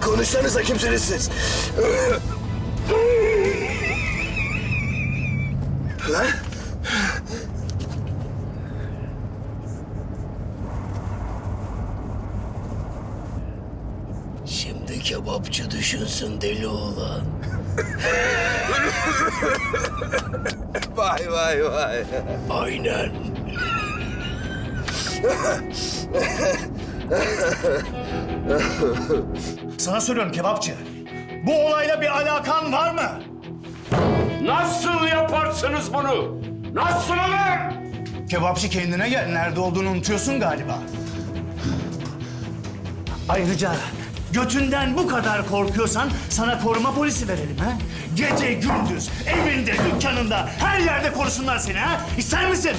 Konuşsanıza kimsiniz siz? Lan? Şimdi kebapçı düşünsün deli oğlan. Vay vay vay. Aynen. Sana soruyorum kebapçı. Bu olayla bir alakan var mı? Nasıl yaparsınız bunu? Nasıl olur? Kebapçı kendine gel. Nerede olduğunu unutuyorsun galiba. Ayrıca götünden bu kadar korkuyorsan sana koruma polisi verelim ha? Gece gündüz evinde, dükkanında, her yerde korusunlar seni ha? İster misin?